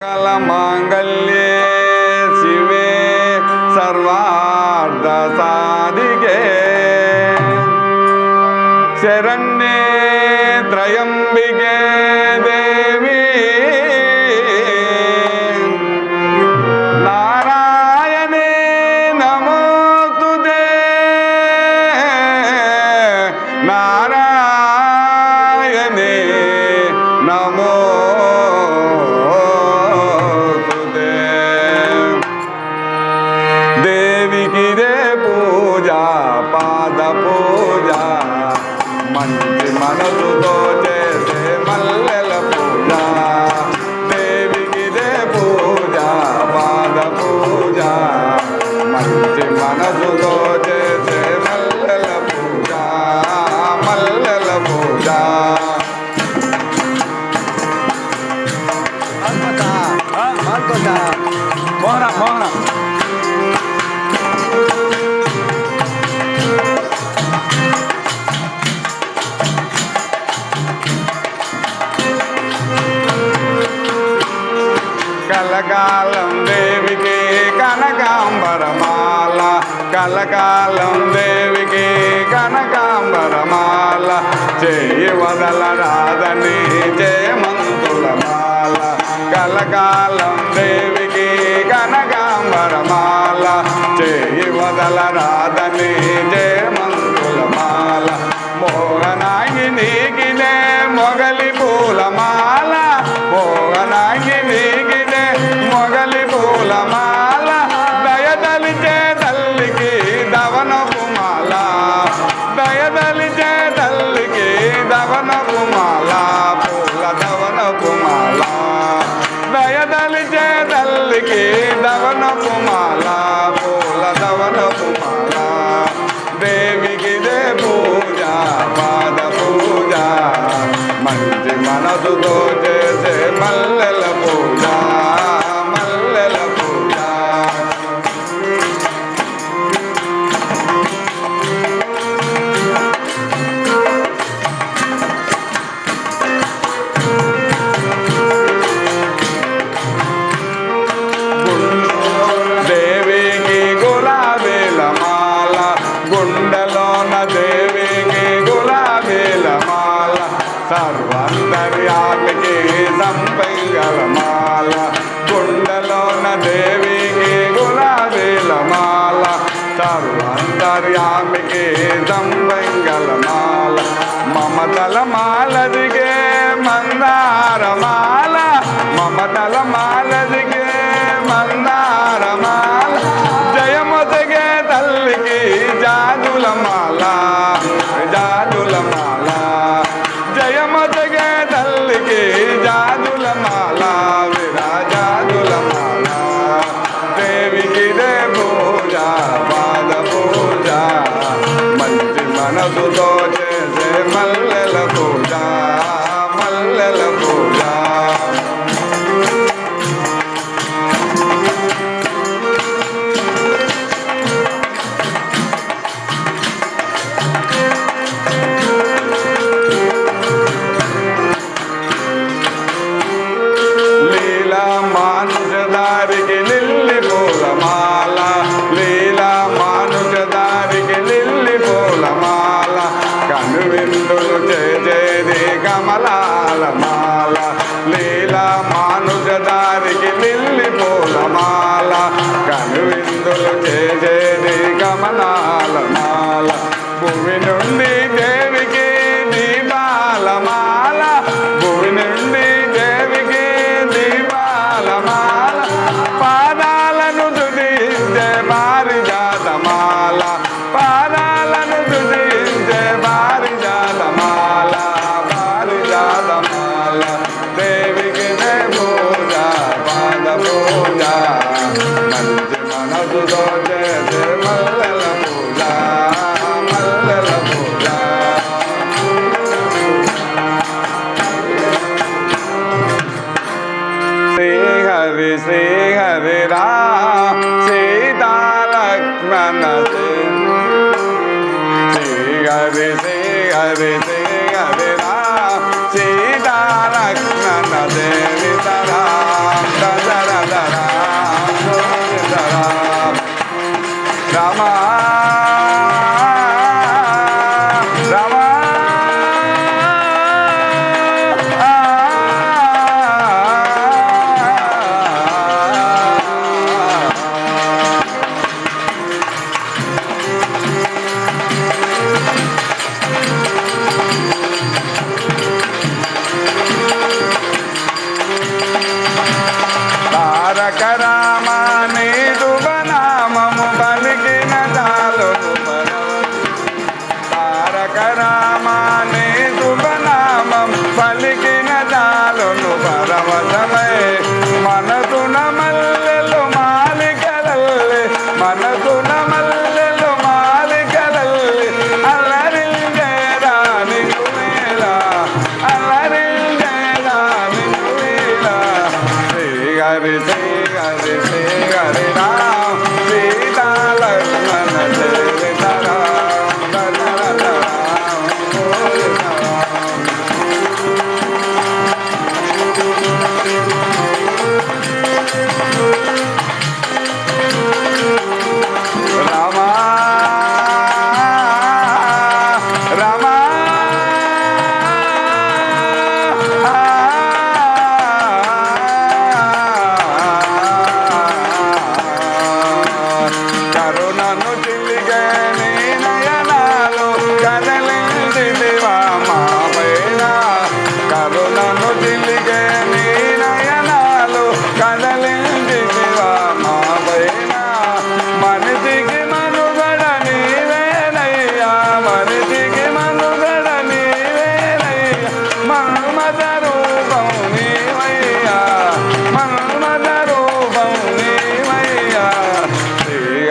मङ्गल्ये शिवे सर्वार्धसाधिके शरण्ये त्रयम्बिके ప్రభుతో చేసే మల్లెల పూజ మల్లెల పూజ మోహన మోహన కలకాలం కాలం దేవికి కనకాంబరమాల. చేయి వదల రాదని జయమంతుల మాల. కలకాలం దేవి మనసుతో చేసే మల్లెల ఆమెకి సంపెంగల మాల. గుండెలోన దేవికి గులాబీల మాల. సర్వంతర్యామికి సంపెంగల మాల. మమతల మాల దిగే మందార మాల మమతల మాల దేవి గమనాల మాల భూమి నుండి దేవికి దీపాలమాల భూమి నుండి దేవికి దీపాలమాల పాదాలను తుదిస్తే Hare Hare Hare Hare Hare Ram Sita Lakshmana Devi Tara తండ్రివా మావైన మనిషికి మనుగడ నీవేనయ్యా మనిషికి మనుగడ నీవేనయ్యా మన్మద రూపం నీవయ్యా మన్మద రూపం నీవయ్యా శ్రీ